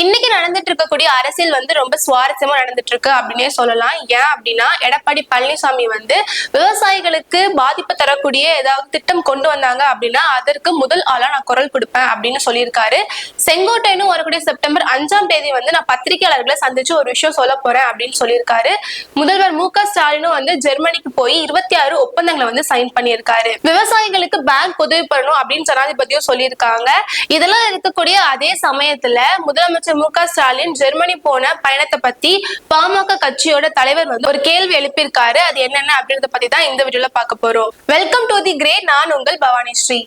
இன்னைக்கு நடந்துட்டு இருக்கக்கூடிய அரசியல் வந்து ரொம்ப சுவாரஸ்யமா நடந்துட்டு இருக்கு அப்படின்னே சொல்லலாம். ஏன் அப்படின்னா எடப்பாடி பழனிசாமி வந்து விவசாயிகளுக்கு பாதிப்பு தரக்கூடிய ஏதாவது திட்டம் கொண்டு வந்தாங்க அப்படின்னா அதற்கு முதல் ஆளா நான் குரல் கொடுப்பேன் அப்படின்னு சொல்லியிருக்காரு. செங்கோட்டையனும் வரக்கூடிய செப்டம்பர் அஞ்சாம் தேதி வந்து நான் பத்திரிகையாளர்களை சந்திச்சு ஒரு விஷயம் சொல்ல போறேன் அப்படின்னு சொல்லியிருக்காரு. முதல்வர் மு க ஸ்டாலினும் வந்து ஜெர்மனிக்கு போய் இருபத்தி ஆறு ஒப்பந்தங்களை வந்து சைன் பண்ணியிருக்காரு. விவசாயிகளுக்கு பேங்க் உதவி பண்ணணும் அப்படின்னு ஜனாதிபதியும் சொல்லியிருக்காங்க. இதெல்லாம் இருக்கக்கூடிய அதே சமயத்துல முதலமைச்சர் மு க ஸ்டாலின் ஜெர்மனி போன பயணத்தை பத்தி பாமக கட்சியோட தலைவர் வந்து ஒரு கேள்வி எழுப்பியிருக்காரு. அது என்னென்ன அப்படின்றத பத்தி தான் இந்த வீடியோல பார்க்க போறோம். வெல்கம் டு தி கிரே நான் உங்கள் பவானி ஸ்ரீ.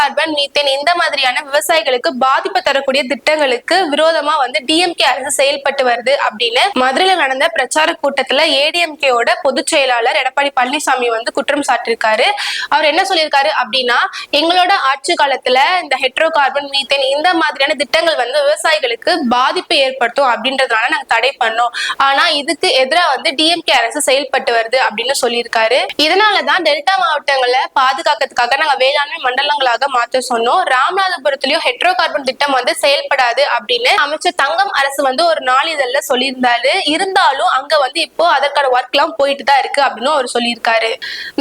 கார்பன் மீத்தேன் இந்த மாதிரியான விவசாயிகளுக்கு பாதிப்பு தரக்கூடிய திட்டங்களுக்கு விரோதமா வந்து டிஎம்கே அரசு செயல்பட்டு வருது அப்படின்னு மதுரையில நடந்த பிரச்சார கூட்டத்துல ஏடிஎம்கேயோட பொதுச் செயலாளர் எடப்பாடி பழனிசாமி வந்து குற்றம் சாட்டியிருக்காரு. அவர் என்ன சொல்லியிருக்காரு அப்படின்னா எங்களோட ஆட்சி காலத்துல இந்த ஹெட்ரோ கார்பன் மீத்தேன் இந்த மாதிரியான திட்டங்கள் வந்து விவசாயிகளுக்கு பாதிப்பு ஏற்படுத்தும் அப்படின்றதுனால நாங்க தடை பண்ணோம். ஆனா இதுக்கு எதிராக வந்து டிஎம்கே அரசு செயல்பட்டு வருது அப்படின்னு சொல்லியிருக்காரு. இதனாலதான் டெல்டா மாவட்டங்களை பாதுகாக்கிறதுக்காக நாங்க வேளாண்மை மண்டலங்களாக மாத்த சொன்னோம். ராமநாதபுரத்திலயும் ஹெட்ரோ கார்பன் திட்டம் வந்து செயல்படாது அப்படின்னு அமைச்சர் தங்கம் அரசு வந்து ஒரு நாளிதழ்ல சொல்லியிருந்தாரு. இருந்தாலும் அங்க வந்து இப்போ அதற்கான ஒர்க் எல்லாம் போயிட்டு தான் இருக்கு அப்படின்னு அவர் சொல்லியிருக்காரு.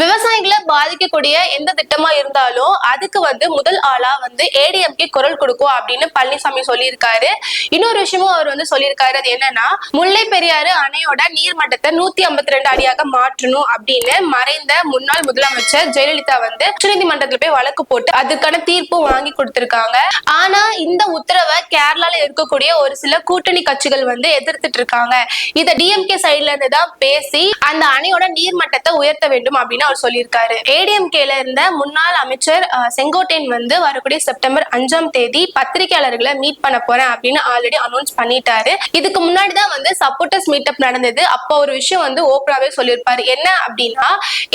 விவசாயிகளை பாதிக்கக்கூடிய எந்த திட்டமா இருந்தாலும் அதுக்கு வந்து முதல் ஆளா வந்து ஏடிஎம்கே குரல் கொடுக்கும் அப்படின்னு பழனிசாமி சொல்லியிருக்காரு. இன்னொரு விஷயமும் அவர் வந்து சொல்லியிருக்காரு. அது என்னன்னா முல்லை பெரியாறு அணையோட நீர்மட்டத்தை நூத்தி ஐம்பத்தி ரெண்டு அடியாக மாற்றணும் அப்படின்னு மறைந்த முன்னாள் முதலமைச்சர் ஜெயலலிதா வந்து உச்சநீதிமன்றத்துல போய் வழக்கு போட்டு அதுக்கான தீர்ப்பு வாங்கி கொடுத்திருக்காங்க. ஆனா இந்த உத்தரவை கேரளால இருக்கக்கூடிய ஒரு சில கூட்டணி கட்சிகள் வந்து எதிர்த்துட்டு இருக்காங்க இத டிஎம்கே சைட்ல இருந்து தான் பேசி அந்த அணையோட நீர்மட்டத்தை உயர்த்த வேண்டும் அப்படின்னு அவர் சொல்லியிருக்காரு. ஏடிஎம்கேல இருந்த முன்னாள் அமைச்சர் செங்கோட்டையன் வந்து வரக்கூடிய செப்டம்பர் அஞ்சாம் தேதி பத்திரிகையாளர்களை மீட் பண்ண போறேன் அப்படின்னு ஆல்ரெடி அனௌன்ஸ் பண்ணிட்டாரு. இதுக்கு முன்னாடி தான் வந்து சப்போர்ட்டர்ஸ் மீட்டப் நடந்தது. அப்போ ஒரு விஷயம் வந்து ஓப்ராவே சொல்லியிருப்பாரு. என்ன அப்படின்னா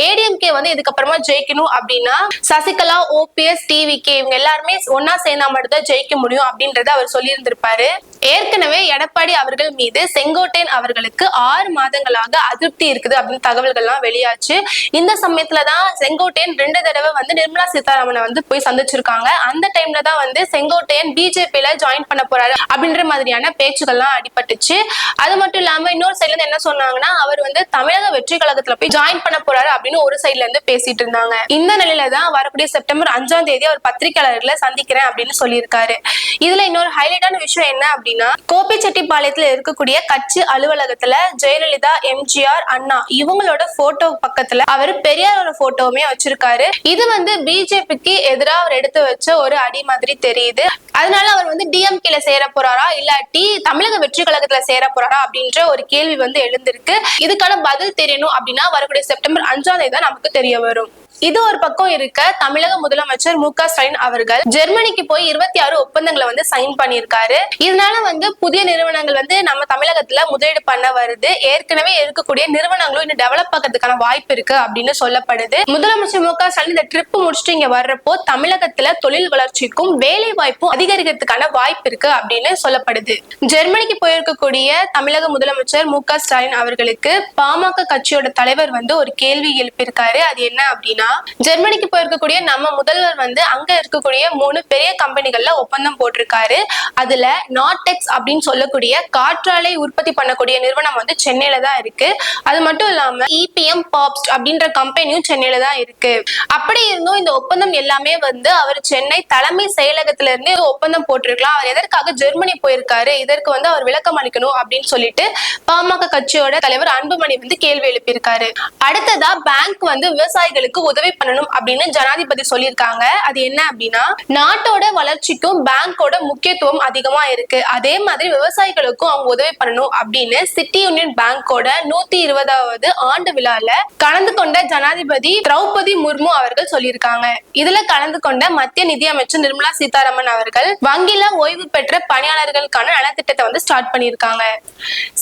ஏடிஎம்கே வந்து இதுக்கப்புறமா ஜெயிக்கணும் அப்படின்னா சசிகலா ஓபிஎஸ் டிவிகே இவங்க எல்லாருமே ஒன்னா சேர்ந்தா மட்டும் தான் ஜெயிக்க முடியும் அப்படின்றத அவர் சொல்லியிருந்திருப்பாரு. ஏற்கனவே எடப்பாடி அவர்கள் மீது செங்கோட்டையன் அவர்களுக்கு ஆறு மாதங்களாக அதிருப்தி இருக்குது அப்படின்னு தகவல்கள்லாம் வெளியாச்சு. இந்த சமயத்துல தான் செங்கோட்டையன் ரெண்டு தடவை வந்து நிர்மலா சீதாராமனை வந்து போய் சந்திச்சிருக்காங்க. அந்த டைம்ல தான் வந்து செங்கோட்டையன் பிஜேபியில ஜாயின் பண்ண போறாரு அப்படின்ற மாதிரியான பேச்சுகள்லாம் அடிபட்டுச்சு. அது மட்டும் இல்லாம இன்னொரு சைட்ல இருந்து என்ன சொன்னாங்கன்னா அவர் வந்து தமிழக வெற்றி கழகத்துல போய் ஜாயின் பண்ண போறாரு அப்படின்னு ஒரு சைட்ல இருந்து பேசிட்டு இருந்தாங்க. இந்த நிலையில தான் வரக்கூடிய செப்டம்பர் அஞ்சாம் தேதி அவர் பத்திரிகையாளர்களை சந்திக்கிறேன் அப்படின்னு சொல்லியிருக்காரு. இதுல இன்னொரு ஹைலைட்டான விஷயம் என்ன அப்படின்னு கோபிச்செட்டிப்பாளையத்துல இருக்கக்கூடிய கட்சி அலுவலகத்துல ஜெயலலிதா எம்ஜிஆர் அண்ணா இவங்களோட போட்டோ பக்கத்துல அவர் பெரியாரோட போட்டோவுமே வச்சிருக்காரு. இது வந்து பிஜேபிக்கு எதிராக அவர் எடுத்து வச்ச ஒரு அடி மாதிரி தெரியுது. அதனால அவர் வந்து டிஎம்கேல சேர போறாரா? இல்லாட்டி தமிழக வெற்றி கழகத்துல சேர போறாரா அப்படின்ற ஒரு கேள்வி வந்து எழுந்திருக்கு. இதுக்கான பதில் தெரியணும் அப்படின்னா வரக்கூடிய செப்டம்பர் அஞ்சாம் தேதி தான் நமக்கு தெரிய வரும். இது ஒரு பக்கம் இருக்க தமிழக முதலமைச்சர் மு க ஸ்டாலின் அவர்கள் ஜெர்மனிக்கு போய் இருபத்தி ஆறு ஒப்பந்தங்களை வந்து சைன் பண்ணியிருக்காரு. இதனால வந்து புதிய நிறுவனங்கள் வந்து நம்ம தமிழகத்துல முதலீடு பண்ண வருது. ஏற்கனவே இருக்கக்கூடிய நிறுவனங்களும் இன்னும் டெவலப் ஆகிறதுக்கான வாய்ப்பு இருக்கு அப்படின்னு சொல்லப்படுது. முதலமைச்சர் மு க ஸ்டாலின் இந்த ட்ரிப் முடிச்சுட்டு இங்க வர்றப்போ தமிழகத்துல தொழில் வளர்ச்சிக்கும் வேலை வாய்ப்பும் அதிகரிக்கிறதுக்கான வாய்ப்பு இருக்கு அப்படின்னு சொல்லப்படுது. ஜெர்மனிக்கு போயிருக்கக்கூடிய தமிழக முதலமைச்சர் மு க ஸ்டாலின் அவர்களுக்கு பாமக கட்சியோட தலைவர் வந்து ஒரு கேள்வி எழுப்பியிருக்காரு. அது என்ன அப்படின்னா ஜெர்மனிக்கு போயிருக்கக்கூடிய நம்ம முதல்வர் வந்து அங்க இருக்கக்கூடிய மூணு பெரிய கம்பெனிகள்ல ஒப்பந்தம் போட்டிருக்காரு. அதுல நாட்டெக்ஸ் அப்படின்னு சொல்லக்கூடிய காற்றாலை உற்பத்தி பண்ணக்கூடிய நிறுவனம் வந்து சென்னையில தான் இருக்கு. அது மட்டும் இல்லாம இபிஎம் பாப்ஸ்ட் அப்படின்ற கம்பெனியும் சென்னையில தான் இருக்கு. அப்படி இருந்தும் இந்த ஒப்பந்தம் எல்லாமே வந்து அவர் சென்னை தலைமை செயலகத்துல இருந்து ஒப்பந்தம் போட்டிருக்கலாம். அவர் எதற்காக ஜெர்மனி போயிருக்காரு? இதற்கு வந்து அவர் விளக்கம் அளிக்கணும் அப்படின்னு சொல்லிட்டு பாமக கட்சியோட தலைவர் அன்புமணி வந்து கேள்வி எழுப்பியிருக்காரு. அடுத்ததா பேங்க் வந்து விவசாயிகளுக்கு உதவி பண்ணணும் அப்படின்னு ஜனாதிபதி சொல்லியிருக்காங்க. அது என்ன அப்படின்னா நாட்டோட வளர்ச்சிக்கும் பேங்கோட முக்கியத்துவம் அதிகமா இருக்கு. அதே மாதிரி விவசாயிகளுக்கும் அவங்க உதவி பண்ணணும் அப்படின்னு சிட்டி யூனியன் பேங்கோட நூத்தி இருபதாவது ஆண்டு விழால கலந்து கொண்ட ஜனாதிபதி திரௌபதி முர்மு அவர்கள் சொல்லியிருக்காங்க. இதுல கலந்து கொண்ட மத்திய நிதியமைச்சர் நிர்மலா சீதாராமன் அவர்கள் வங்கில ஓய்வு பெற்ற பணியாளர்களுக்கான நலத்திட்டத்தை வந்து ஸ்டார்ட் பண்ணியிருக்காங்க.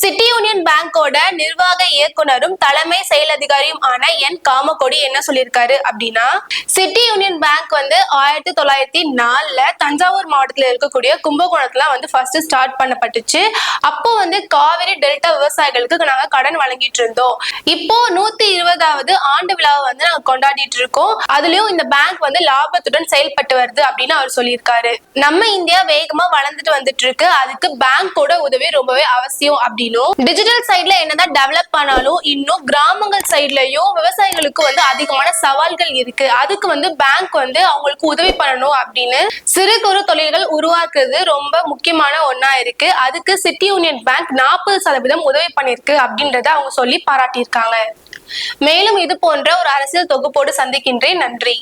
சிட்டி யூனியன் பேங்கோட நிர்வாக இயக்குனரும் தலைமை செயல் அதிகாரியும் ஆன என் காமகோடி என்ன சொல்லியிருக்காரு? இருக்காரு அப்படின்னா சிட்டி யூனியன் பேங்க் வந்து ஆயிரத்தி தொள்ளாயிரத்தி நாலுல தஞ்சாவூர் மாவட்டத்துல இருக்கக்கூடிய கும்பகோணத்துல வந்து ஃபர்ஸ்ட் ஸ்டார்ட் பண்ணப்பட்டுச்சு. அப்போ வந்து காவிரி டெல்டா விவசாயிகளுக்கு நாங்க கடன் வழங்கிட்டு இருந்தோம். இப்போ நூத்தி இருபதாவது ஆண்டு விழாவை வந்து நாங்க கொண்டாடிட்டு இருக்கோம். அதுலயும் இந்த பேங்க் வந்து லாபத்துடன் செயல்பட்டு வருது அப்படின்னு அவர் சொல்லியிருக்காரு. நம்ம இந்தியா வேகமா வளர்ந்துட்டு வந்துட்டு இருக்கு. அதுக்கு பேங்கோட உதவி ரொம்பவே அவசியம் அப்படின்னும். டிஜிட்டல் சைட்ல என்னதான் டெவலப் ஆனாலும் இன்னும் கிராமங்கள் சைட்லயும் விவசாயிகளுக்கு வந்து அதிகமான சவால்கள் இருக்கு. அதுக்கு வந்து பேங்க் வந்து அவங்களுக்கு உதவி பண்ணணும் அப்படின்னு சிறு குறு தொழில்கள் உருவாக்குறது ரொம்ப முக்கியமான ஒன்னா இருக்கு. அதுக்கு சிட்டி யூனியன் பேங்க் நாற்பது சதவீதம் உதவி பண்ணிருக்கு அப்படின்றத அவங்க சொல்லி பாராட்டியிருக்காங்க. மேலும் இது போன்ற ஒரு அரசியல் தொகுப்போடு சந்திக்கின்றேன். நன்றி.